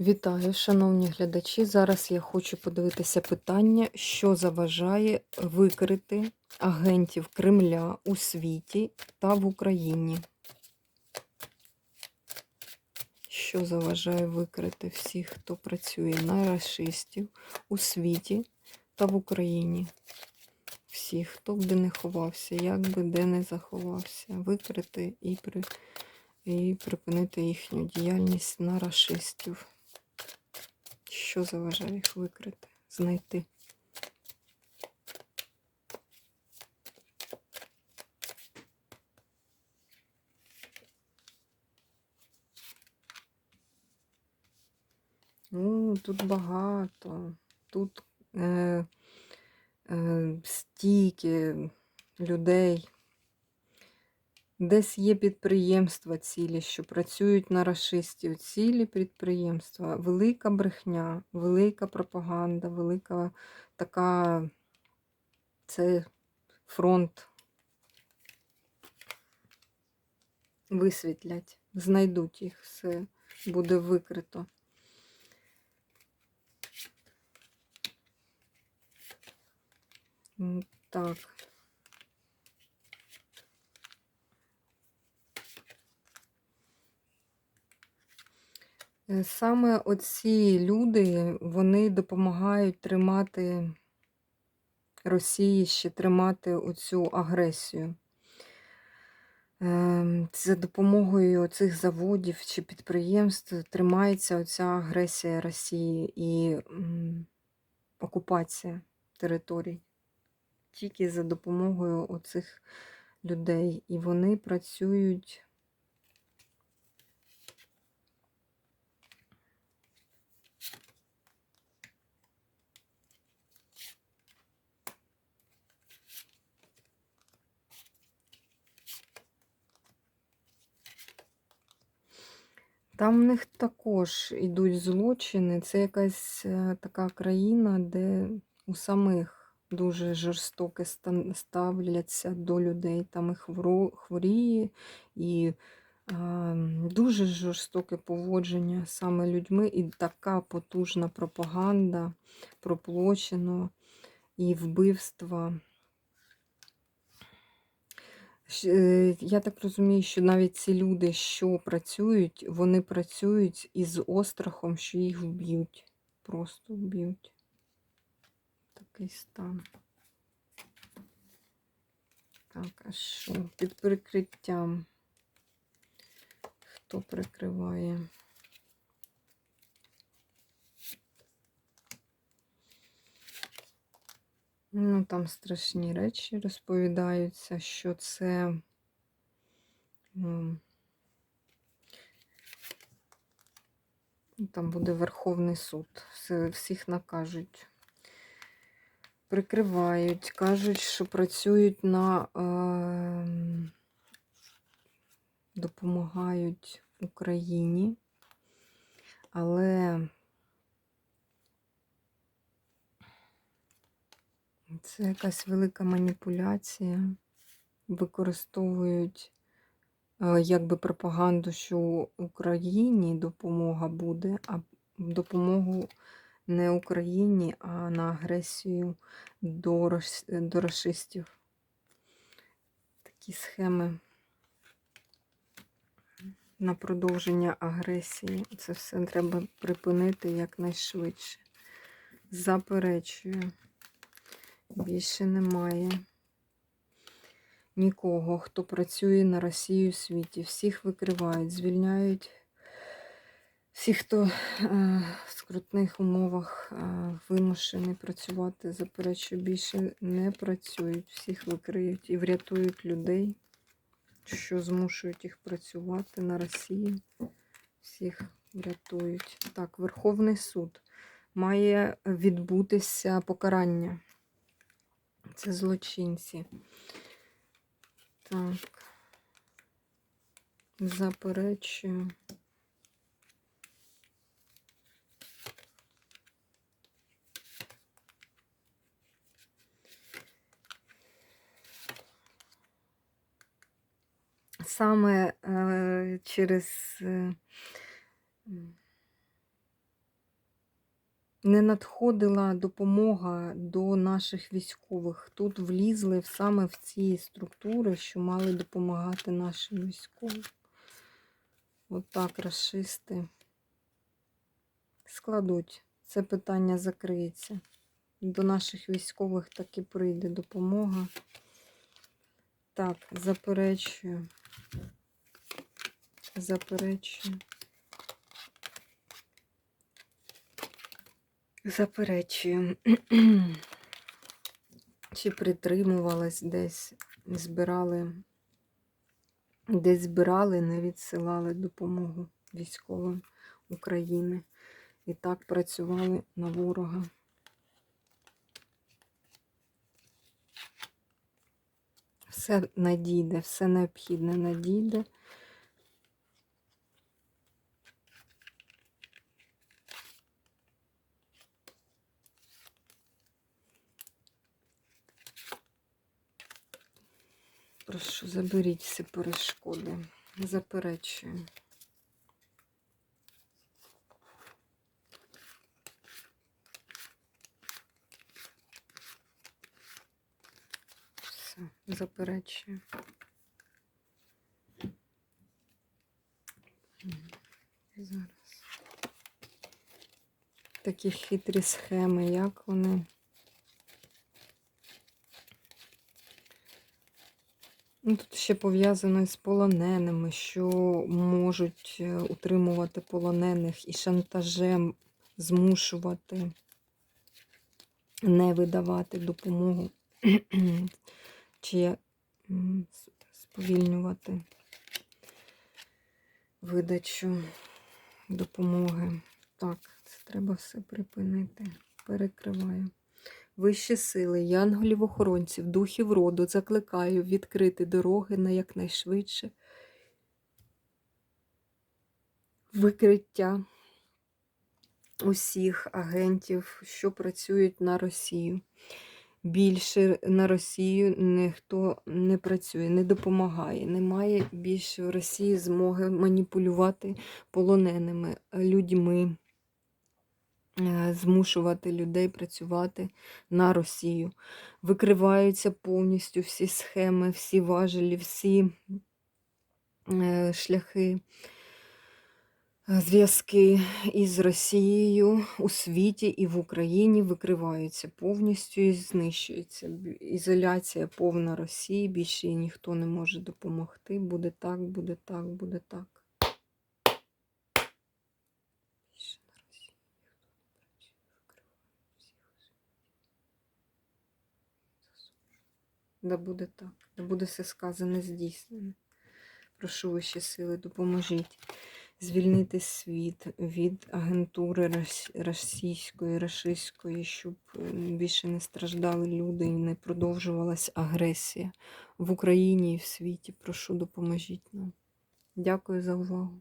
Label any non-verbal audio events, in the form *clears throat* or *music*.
Вітаю, шановні глядачі. Зараз я хочу подивитися питання, що заважає викрити агентів Кремля у світі та в Україні. Що заважає викрити всіх, хто працює на расистів у світі та в Україні? Всіх, хто б де не ховався, як би де не заховався, викрити і, при... і припинити їхню діяльність на расистів. Що заважає їх викрити, знайти? Ну, тут багато. Тут е, е, стільки людей. Десь є підприємства цілі, що працюють на расистів, цілі підприємства, велика брехня, велика пропаганда, велика така це фронт. Висвітлять, знайдуть їх, все буде викрито. Так. Саме оці люди, вони допомагають тримати Росії ще тримати оцю агресію. Ем, За допомогою цих заводів чи підприємств тримається оця агресія Росії і окупація територій. Тільки за допомогою оцих людей. І вони працюють. Там в них також ідуть злочини. Це якась е, така країна, де у самих дуже жорстоке ставляться до людей. Там і хворіє, і е, дуже жорстоке поводження саме людьми, і така потужна пропаганда проплочено і вбивства. Е, Я так розумію, що навіть ці люди, що працюють, вони працюють із острахом, що їх вб'ють. Просто вб'ють. Такий стан. Так, а що? Під прикриттям. Хто прикриває? Ну, там страшні речі розповідаються, що це. ну, Там буде Верховний суд. Всіх накажуть. Прикривають, кажуть, що працюють на е, допомагають Україні, але це якась велика маніпуляція. Використовують е, якби пропаганду, що Україні допомога буде, а допомогу не Україні, а на агресію до, рос- до расистів. Такі схеми на продовження агресії. Це все треба припинити якнайшвидше. Заперечую. Більше немає нікого, хто працює на Росію у світі. Всіх викривають, звільняють. Всі, хто е, в скрутних умовах е, вимушений працювати, заперечую, більше не працюють. Всіх викриють і врятують людей, що змушують їх працювати на Росії. Всіх врятують. Так, Верховний суд має відбутися покарання. Це злочинці. Так. Заперечую. Саме е, через е, не надходила допомога до наших військових. Тут влізли саме в ці структури, що мали допомагати нашим військовим. От расисти складуть. Це питання закриється. До наших військових таки прийде допомога. Так, заперечую. Заперечую. Заперечую. *clears throat* Чи притримувалась десь, збирали, десь збирали, не відсилали допомогу військовим України. І так працювали на ворога. Все надійде, все необхідне надійде. Прошу, заберіть всі перешкоди. Заперечую. Все, заперечую. Зараз. Такі хитрі схеми, як вони. Тут ще пов'язано з полоненими, що можуть е, утримувати полонених і шантажем змушувати не видавати допомогу *clears throat* чи сповільнювати видачу допомоги. Так, це треба все припинити. Перекриваю. Вищі сили, янголів-охоронців, духів роду закликаю відкрити дороги на якнайшвидше викриття усіх агентів, що працюють на Росію. Більше на Росію ніхто не працює, не допомагає. Немає більше в Росії змоги маніпулювати полоненими людьми, змушувати людей працювати на Росію. Викриваються повністю всі схеми, всі важелі, всі е, шляхи, е, зв'язки із Росією у світі і в Україні викриваються повністю і знищуються. Ізоляція повна Росії, більше їй ніхто не може допомогти. Буде так, буде так, буде так. Більше на Росії ніхто не працює, викривають всіх. Засуджую. Да буде так, да буде все сказане, здійснене. Прошу вищі сили, допоможіть звільнити світ від агентури російської, рашистської, щоб більше не страждали люди і не продовжувалась агресія в Україні і в світі. Прошу, допоможіть нам. Дякую за увагу.